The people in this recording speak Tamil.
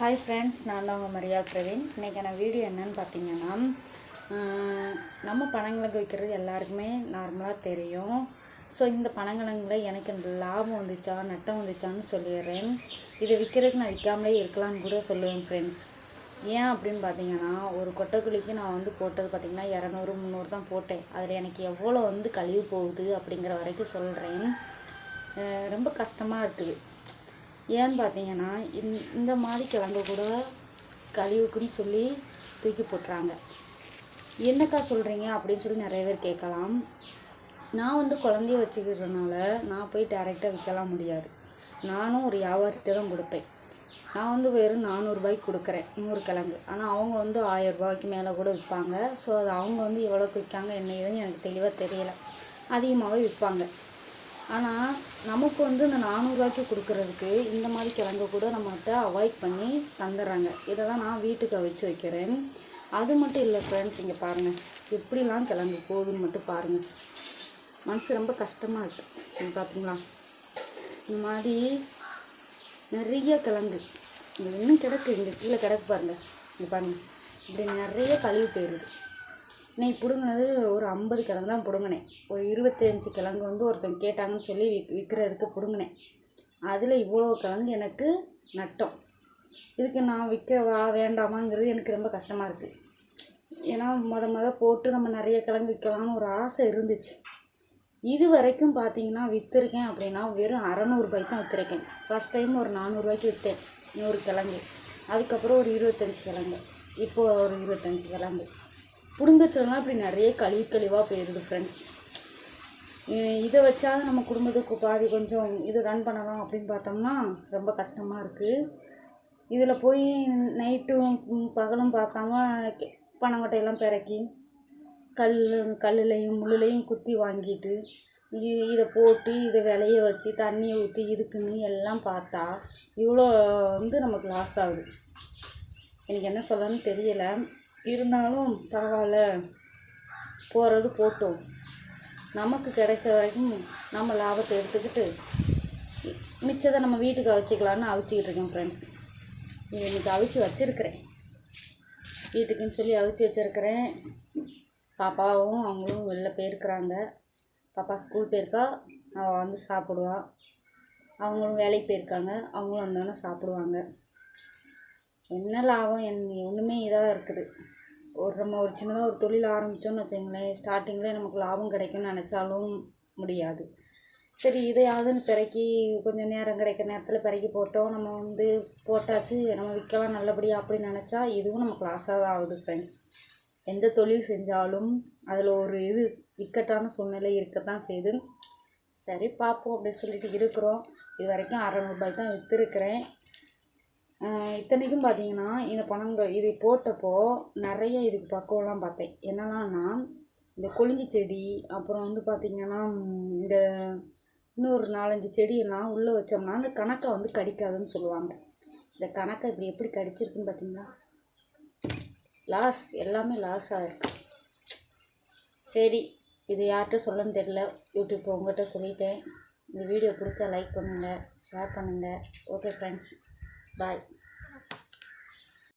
ஹாய் ஃப்ரெண்ட்ஸ் நான் தான் உங்கள் மரியா பிரவீன். இன்றைக்கான வீடியோ என்னன்னு பார்த்தீங்கன்னா நம்ம பனங்கிழங்கு வைக்கிறது எல்லாருக்குமே நார்மலாக தெரியும். ஸோ இந்த பனங்கிழங்குல எனக்கு லாபம் வந்துச்சா நட்டம் வந்துச்சான்னு சொல்லிடுறேன். இதை விற்கிறதுக்கு நான் விற்காமலே இருக்கலாம்னு கூட சொல்லுவேன் ஃப்ரெண்ட்ஸ் ஏன் அப்படின்னு பார்த்தீங்கன்னா ஒரு கொட்டைக்குழிக்கு நான் வந்து போட்டது பார்த்திங்கன்னா இரநூறு முந்நூறு தான் போட்டேன். அதில் எனக்கு எவ்வளோ வந்து கழிவு போகுது அப்படிங்கிற வரைக்கும் சொல்கிறேன் ரொம்ப கஷ்டமாக இருக்குது. ஏன்னு பார்த்தீங்கன்னா இந்த இந்த மாதிரி கிழங்கு கூட கழிவுக்குன்னு சொல்லி தூக்கி போட்டுறாங்க. என்னக்கா சொல்கிறீங்க அப்படின்னு சொல்லி நிறைய பேர் கேட்கலாம். நான் வந்து குழந்தைய வச்சுக்கிறதுனால நான் போய் டேரெக்டாக விற்கலாம் முடியாது. நானும் ஒரு வியாபாரிட்ட தான் கொடுப்பேன். நான் வந்து வெறும் நானூறுபாய்க்கு கொடுக்குறேன் நூறு கிழங்கு. ஆனால் அவங்க வந்து ஆயிரம் ரூபாய்க்கு மேலே கூட விற்பாங்க. ஸோ அது அவங்க வந்து எவ்வளோக்கு விற்காங்க என்ன ஏதுன்னு எனக்கு தெளிவாக தெரியலை. அதிகமாகவே விற்பாங்க. ஆனால் நமக்கு வந்து இந்த நானூறுரூவாய்க்கு கொடுக்கறதுக்கு இந்த மாதிரி கிழங்கு கூட நம்மகிட்ட அவாய்ட் பண்ணி தந்துடுறாங்க இதை தான் நான் வீட்டுக்கு அவிச்சு வைக்கிறேன். அது மட்டும் இல்லை ஃப்ரெண்ட்ஸ் இங்கே பாருங்கள் எப்படிலாம் கிழங்கு போகுதுன்னு மட்டும் பாருங்கள் மனசு ரொம்ப கஷ்டமாக இருக்குது இங்கே பார்த்தீங்களா இந்த மாதிரி நிறைய கிழங்கு. இங்கே இன்னும் கிடக்கு. இங்கே கீழே கிடக்கு பாருங்கள் இங்கே பாருங்கள் இப்படி நிறைய கழிவு போயிடுது நீ பிடுங்கினது ஒரு ஐம்பது கிழங்கு தான் பிடுங்கினேன். ஒரு இருபத்தஞ்சு கிழங்கு வந்து ஒருத்தன் கேட்டாங்கன்னு சொல்லி விக் விற்கிறதுக்கு பிடுங்கினேன். அதில் இவ்வளோ கிழங்கு எனக்கு நட்டம். இதுக்கு நான் விற்கவா வேண்டாமாங்கிறது எனக்கு ரொம்ப கஷ்டமாக இருக்குது ஏன்னா மொத மொதல் போட்டு நம்ம நிறைய கிழங்கு விற்கலாம்னு ஒரு ஆசை இருந்துச்சு. இது வரைக்கும் பார்த்தீங்கன்னா விற்றுருக்கேன் அப்படின்னா வெறும் அறநூறுபாய்க்கு தான் விற்றுருக்கேன் ஃபஸ்ட் டைம் ஒரு நானூறுரூவாய்க்கு விற்றேன் நூறு கிழங்கு. அதுக்கப்புறம் ஒரு இருபத்தஞ்சி கிழங்கு. இப்போது ஒரு இருபத்தஞ்சி கிழங்கு. குடும்பத்துலலாம் இப்படி நிறைய கழிவு கழிவாக போயிடுது ஃப்ரெண்ட்ஸ் இதை வச்சாவது நம்ம குடும்பத்துக்கு பாதி கொஞ்சம் இது ரன் பண்ணலாம் அப்படின்னு பார்த்தோம்னா ரொம்ப கஷ்டமாக இருக்குது இதில் போய் நைட்டும் பகலும் பார்க்காம கெ- பனங்கொட்டையெல்லாம் பிறக்கி கல் கல்லுலையும் முள்ளுலையும் குத்தி வாங்கிட்டு இதை போட்டு இதை விளைய வச்சு தண்ணியை ஊற்றி இதுக்குன்னு எல்லாம் பார்த்தா இவ்வளோ வந்து நமக்கு லாஸ் ஆகுது. எனக்கு என்ன சொல்லணும்னு தெரியல. இருந்தாலும் பரவாயில்ல. போகிறது போட்டோம். நமக்கு கிடைச்ச வரைக்கும் நம்ம லாபத்தை எடுத்துக்கிட்டு மிச்சத்தை நம்ம வீட்டுக்கு அவிச்சிக்கலான்னு அவிச்சிக்கிட்டு இருக்கேன் ஃப்ரெண்ட்ஸ் இன்னைக்கு அவிச்சு வச்சுருக்கிறேன். வீட்டுக்குன்னு சொல்லி அவிச்சு வச்சுருக்கிறேன். பாப்பாவும் அவங்களும் வெளில போயிருக்கிறாங்க. பாப்பா ஸ்கூல் போயிருக்கா. அவள் வந்து சாப்பிடுவா. அவங்களும் வேலைக்கு போயிருக்காங்க. அவங்களும் வந்தோன்னே சாப்பிடுவாங்க. என்ன லாபம்? என் ஒன்றுமே இதாக இருக்குது. ஒரு நம்ம ஒரு சின்னதாக ஒரு தொழில் ஆரம்பித்தோம்னு வச்சுங்களேன் ஸ்டார்டிங்கில் நமக்கு லாபம் கிடைக்கும்னு நினச்சாலும் முடியாது. சரி இதையாவதுன்னு பிறக்கி கொஞ்சம் நேரம் கிடைக்கிற நேரத்தில் பிறக்கி போட்டோம். நம்ம வந்து போட்டாச்சு நம்ம விற்கலாம் நல்லபடியாக அப்படின்னு நினச்சா இதுவும் நமக்கு லாஸாக தான் ஆகுது ஃப்ரெண்ட்ஸ் எந்த தொழில் செஞ்சாலும் அதில் ஒரு இது இக்கட்டான சூழ்நிலை இருக்கத்தான் செய்யுது. சரி பார்ப்போம் அப்படின்னு சொல்லிட்டு இருக்கிறோம். இது வரைக்கும் அறநூறுபாய்க்கு தான் விற்றுருக்கிறேன் இத்தனைக்கும் பார்த்தீங்கன்னா இந்த பணங்கள் இது போட்டப்போ நிறைய இதுக்கு பக்குவம்லாம் பார்த்தேன். என்னெல்லாம்னா இந்த கொழிஞ்சி செடி அப்புறம் வந்து பார்த்திங்கன்னா இந்த இன்னொரு நாலஞ்சு செடியெல்லாம் உள்ளே வச்சோம்னா அந்த கணக்கை வந்து கடிக்காதுன்னு சொல்லுவாங்க. இந்த கணக்கை இப்படி எப்படி கடிச்சிருக்குன்னு பார்த்தீங்களா லாஸ் எல்லாமே லாஸ் ஆகிருக்கு சரி இது யார்கிட்ட சொல்லணும்னு தெரியல. யூடியூப் உங்கள்கிட்ட சொல்லிட்டேன். இந்த வீடியோ பிடிச்சா லைக் பண்ணுங்கள் ஷேர் பண்ணுங்கள் ஓகே ஃப்ரெண்ட்ஸ் பாய்